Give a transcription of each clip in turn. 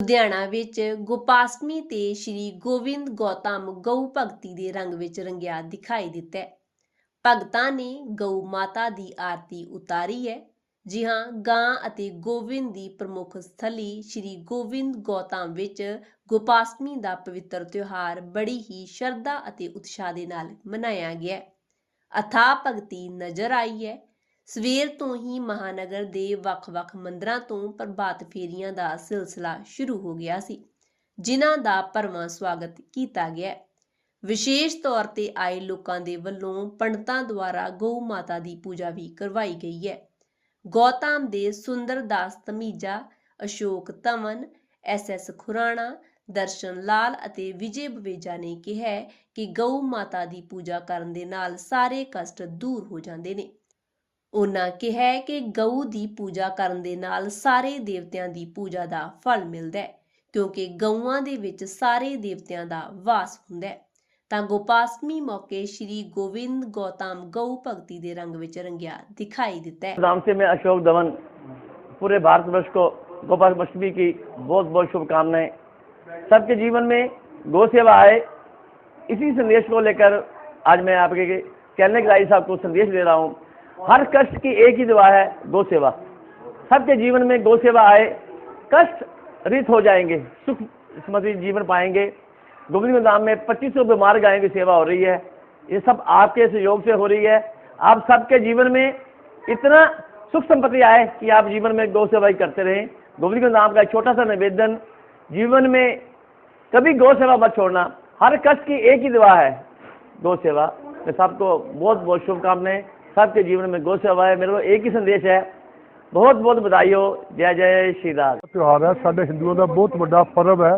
ਲੁਧਿਆਣਾ ਵਿੱਚ ਗੋਪਾਸ਼ਟਮੀ ਤੇ ਸ਼੍ਰੀ ਗੋਬਿੰਦ ਗੌਤਮ ਗਊ ਭਗਤੀ ਦੇ ਰੰਗ ਵਿੱਚ ਰੰਗਿਆ ਦਿਖਾਈ ਦਿੱਤਾ ਹੈ। ਭਗਤਾਂ ਨੇ ਗਊ ਮਾਤਾ ਦੀ ਆਰਤੀ ਉਤਾਰੀ ਹੈ। ਜੀ ਹਾਂ, ਗਾਂ ਅਤੇ ਗੋਬਿੰਦ ਦੀ ਪ੍ਰਮੁੱਖ ਸਥਲੀ ਸ਼੍ਰੀ ਗੋਬਿੰਦ ਗੌਤਮ ਵਿੱਚ ਗੋਪਾਸ਼ਟਮੀ ਦਾ ਪਵਿੱਤਰ ਤਿਉਹਾਰ ਬੜੀ ਹੀ ਸ਼ਰਧਾ ਅਤੇ ਉਤਸ਼ਾਹ ਦੇ ਨਾਲ ਮਨਾਇਆ ਗਿਆ ਅਥਾ ਭਗਤੀ ਨਜ਼ਰ ਆਈ ਹੈ। ਸਵੇਰ ਤੋਂ ਹੀ ਮਹਾਨਗਰ ਦੇ ਵੱਖ-ਵੱਖ ਮੰਦਰਾਂ ਤੋਂ ਪ੍ਰਭਾਤ ਫੇਰੀਆਂ ਦਾ ਸਿਲਸਿਲਾ ਸ਼ੁਰੂ ਹੋ ਗਿਆ ਸੀ, ਜਿਨ੍ਹਾਂ ਦਾ ਭਰਵਾਂ ਸਵਾਗਤ ਕੀਤਾ ਗਿਆ। ਵਿਸ਼ੇਸ਼ ਤੌਰ ਤੇ ਆਏ ਲੋਕਾਂ ਦੇ ਵੱਲੋਂ ਪੰਡਤਾਂ ਦੁਆਰਾ ਗਊ ਮਾਤਾ ਦੀ ਪੂਜਾ ਵੀ ਕਰਵਾਈ ਗਈ ਹੈ। ਗੌਤਮ ਦੇ ਸੁੰਦਰ ਦਾਸ ਤਮੀਜਾ ਅਸ਼ੋਕ ਤਮਨ ਐਸ ਐਸ ਖੁਰਾਣਾ, ਦਰਸ਼ਨ ਲਾਲ ਅਤੇ ਵਿਜੇ ਬਵੇਜਾ ਨੇ ਕਿਹਾ ਕਿ ਗਊ ਮਾਤਾ ਦੀ ਪੂਜਾ ਕਰਨ ਦੇ ਨਾਲ ਸਾਰੇ ਕਸ਼ਟ ਦੂਰ ਹੋ ਜਾਂਦੇ ਨੇ। ਉਹਨਾਂ ਕਿਹਾ ਹੈ ਕਿ ਗਊ ਦੀ ਪੂਜਾ ਕਰਨ ਦੇ ਨਾਲ ਸਾਰੇ ਦੇਵਤਿਆਂ ਦੀ ਪੂਜਾ ਦਾ ਫਲ ਮਿਲਦਾ ਹੈ ਕਿਉਂਕਿ ਗਊਆਂ ਦੇ ਵਿੱਚ ਸਾਰੇ ਦੇਵਤਿਆਂ ਦਾ ਵਾਸ ਹੁੰਦਾ ਹੈ ਤਾਂ ਗੋਪਾਸ਼ਟਮੀ ਮੌਕੇ ਸ਼੍ਰੀ ਗੋਬਿੰਦ ਗੌਤਮ ਗਊ ਭਗਤੀ ਦੇ ਰੰਗ ਵਿੱਚ ਰੰਗਿਆ ਦਿਖਾਈ ਦਿੱਤਾ ਹੈ नाम से मैं अशोक धवन पूरे भारतवर्ष को गोपाष्टमी की बहुत बहुत शुभकामनाएं सबके जीवन में गौ सेवा आए इसी संदेश को लेकर आज मैं आपके कहने के लाइस आपको संदेश दे रहा हूँ हर कष्ट की एक ही दवा है गौ सेवा। सबके जीवन में गौ सेवा आए, कष्ट रित हो जाएँगे, सुख स्मृति जीवन पाएँगे। गोविंद धाम में पच्चीस सौ बीमार गायों की सेवा हो रही है। ये सब आपके सहयोग से हो रही है। आप सबके जीवन में इतना सुख संपत्ति आए कि आप जीवन में गौ सेवा ही करते रहें। गोविंद धाम का छोटा सा निवेदन, जीवन में कभी गौ सेवा मत छोड़ना। हर कष्ट की एक ही दुआ है गौ सेवा। मैं सबको बहुत बहुत शुभकामनाएँ। सबके जीवन में गौ सेवा है मेरे को एक ही संदेश है बहुत बहुत बधाई हो जय जय श्री राम ਤਿਉਹਾਰ ਹੈ ਸਾਡੇ ਹਿੰਦੂਆਂ ਦਾ ਬਹੁਤ ਵੱਡਾ ਪਰਵ ਹੈ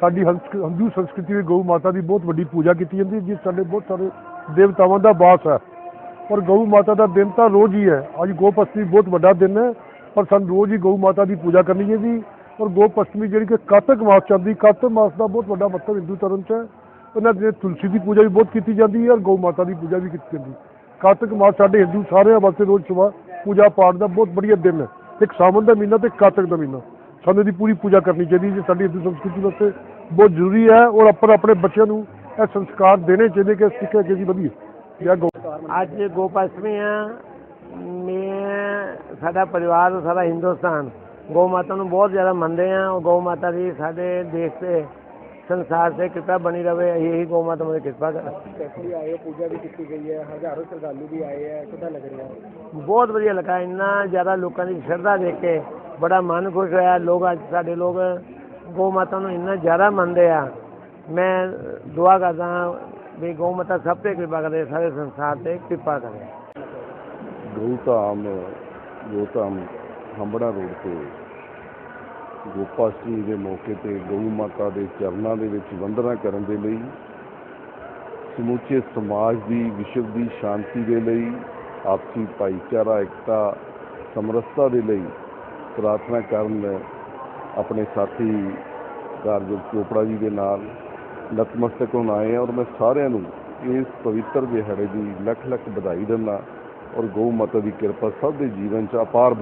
ਸਾਡੀ ਹੰਸ- ਹਿੰਦੂ ਸੰਸਕ੍ਰਿਤੀ ਵਿੱਚ ਗਊ ਮਾਤਾ ਦੀ ਬਹੁਤ ਵੱਡੀ ਪੂਜਾ ਕੀਤੀ ਜਾਂਦੀ ਹੈ ਜਿਸ ਸਾਡੇ ਬਹੁਤ ਸਾਰੇ ਦੇਵਤਾਵਾਂ ਦਾ ਵਾਸ ਹੈ ਔਰ ਗਊ ਮਾਤਾ ਦਾ ਦਿਨ ਤਾਂ ਰੋਜ਼ ਹੀ ਹੈ ਅੱਜ ਗੋਪ ਅਸ਼ਟਮੀ ਬਹੁਤ ਵੱਡਾ ਦਿਨ ਹੈ ਪਰ ਸਾਨੂੰ ਰੋਜ਼ ਹੀ ਗਊ ਮਾਤਾ ਦੀ ਪੂਜਾ ਕਰਨੀ ਚਾਹੀਦੀ ਔਰ ਗੋਪ ਅਸ਼ਟਮੀ ਜਿਹੜੀ ਕਿ ਕਾਤਕ ਮਾਸ ਚੱਲਦੀ ਕਾਤਕ ਮਾਸ ਦਾ ਬਹੁਤ ਵੱਡਾ ਮਹੱਤਵ ਹਿੰਦੂ ਧਰਮ 'ਚ ਹੈ ਉਹਨਾਂ ਦੇ ਤੁਲਸੀ ਦੀ ਪੂਜਾ ਵੀ ਬਹੁਤ ਕੀਤੀ ਜਾਂਦੀ ਹੈ ਔਰ ਗਊ ਮਾਤਾ ਦੀ ਪੂਜਾ ਵੀ ਕੀਤੀ ਜਾਂਦੀ ਹੈ ਕਾਰਤਿਕ ਮਾਸ ਸਾਡੇ ਹਿੰਦੂ ਸਾਰਿਆਂ ਵਾਸਤੇ ਰੋਜ਼ ਸਵੇਰ ਪੂਜਾ ਪਾਠ ਦਾ ਬਹੁਤ ਵਧੀਆ ਦਿਨ ਹੈ। ਇੱਕ ਸਾਵਣ ਦਾ ਮਹੀਨਾ ਤੇ ਕਾਤਕ ਦਾ ਮਹੀਨਾ। ਸਾਨੂੰ ਇਹਦੀ ਪੂਰੀ ਪੂਜਾ ਕਰਨੀ ਚਾਹੀਦੀ ਹੈ। ਸਾਡੀ ਹਿੰਦੂ ਸੰਸਕ੍ਰਿਤੀ ਵਾਸਤੇ ਬਹੁਤ ਜ਼ਰੂਰੀ ਹੈ ਔਰ ਆਪਾਂ ਆਪਣੇ ਬੱਚਿਆਂ ਨੂੰ ਇਹ ਸੰਸਕਾਰ ਦੇਣੇ ਚਾਹੀਦੇ ਕਿ ਸਿੱਖਿਆ ਕਿ ਵਧੀਆ ਜਾਂ ਗੋ ਅੱਜ ਗੋਪਾਸ਼ਟਮੀ ਆ। ਮੈਂ ਸਾਡਾ ਪਰਿਵਾਰ ਸਾਡਾ ਹਿੰਦੁਸਤਾਨ। ਗਊ ਮਾਤਾ ਨੂੰ ਬਹੁਤ ਜ਼ਿਆਦਾ ਮੰਨਦੇ ਆ। ਉਹ ਗਊ ਮਾਤਾ ਦੀ ਸਾਡੇ ਦੇਸ਼ ਤੇ ਸੰਸਾਰ ਤੇ ਕਿਰਪਾ ਬਣੀ ਰਵੇ ਇਹੀ ਗਊ ਮਾਤਾ ਮੇਰੀ ਕਿਰਪਾ ਕਰ। ਕੈਸੀ ਆਏ ਹੋ, ਪੂਜਾ ਵੀ ਕੀਤੀ ਗਈ ਹੈ ਹਜ਼ਾਰੋਂ ਸ਼ਰਧਾਲੂ ਵੀ ਆਏ ਹੈ ਕਿੱਦਾਂ ਲੱਗ ਰਿਹਾ? ਬਹੁਤ ਵਧੀਆ ਲੱਗਾ ਇੰਨਾ ਜ਼ਿਆਦਾ ਲੋਕਾਂ ਦੀ ਸ਼ਰਧਾ ਦੇਖ ਕੇ ਬੜਾ ਮਨ ਖੁਸ਼ ਹੋਇਆ ਲੋਕ ਅੱਜ ਸਾਡੇ ਲੋਕ ਗਊ ਮਾਤਾ ਨੂੰ ਇੰਨਾ ਜ਼ਿਆਦਾ ਮੰਨਦੇ ਆ। ਮੈਂ ਦੁਆ ਕਰਦਾ ਵੀ ਗਊ ਮਾਤਾ ਸਭ ਤੇ ਕਿਰਪਾ ਕਰੇ ਸਾਰੇ ਸੰਸਾਰ ਤੇ ਕਿਰਪਾ ਕਰੇ। ਗਊਧਾਮ ਗਊਧਾਮ ਹੰਬੜਾ ਰੋਡ ਤੇ ਗੋਪਾਸ਼ਟਮੀ ਦੇ ਮੌਕੇ ਤੇ ਗਊ ਮਾਤਾ ਦੇ ਚਰਨਾਂ ਦੇ ਵਿੱਚ ਵੰਦਨਾ ਕਰਨ ਦੇ ਲਈ, ਸਮੁੱਚੇ ਸਮਾਜ ਦੀ ਵਿਸ਼ਵ ਦੀ ਸ਼ਾਂਤੀ ਦੇ ਲਈ, ਆਪਸੀ ਭਾਈਚਾਰਾ ਇਕਤਾ ਸਮਰਸਤਾ ਦੇ ਲਈ ਪ੍ਰਾਰਥਨਾ ਕਰਨ ਆਪਣੇ ਸਾਥੀ ਕਾਰਜੋਗ ਚੋਪੜਾ ਜੀ ਦੇ ਨਾਲ ਨਤਮਸਤਕ ਹੋਣ ਆਏ ਔਰ ਮੈਂ ਸਾਰਿਆਂ ਨੂੰ ਇਸ ਪਵਿੱਤਰ ਦਿਹਾੜੇ ਦੀ ਲੱਖ ਲੱਖ ਵਧਾਈ ਦਿੰਦਾ ਔਰ ਗਊ ਮਾਤਾ ਦੀ ਕਿਰਪਾ ਸਭ ਦੇ ਜੀਵਨ 'ਚ ਅਪਾਰ ਬਣੇ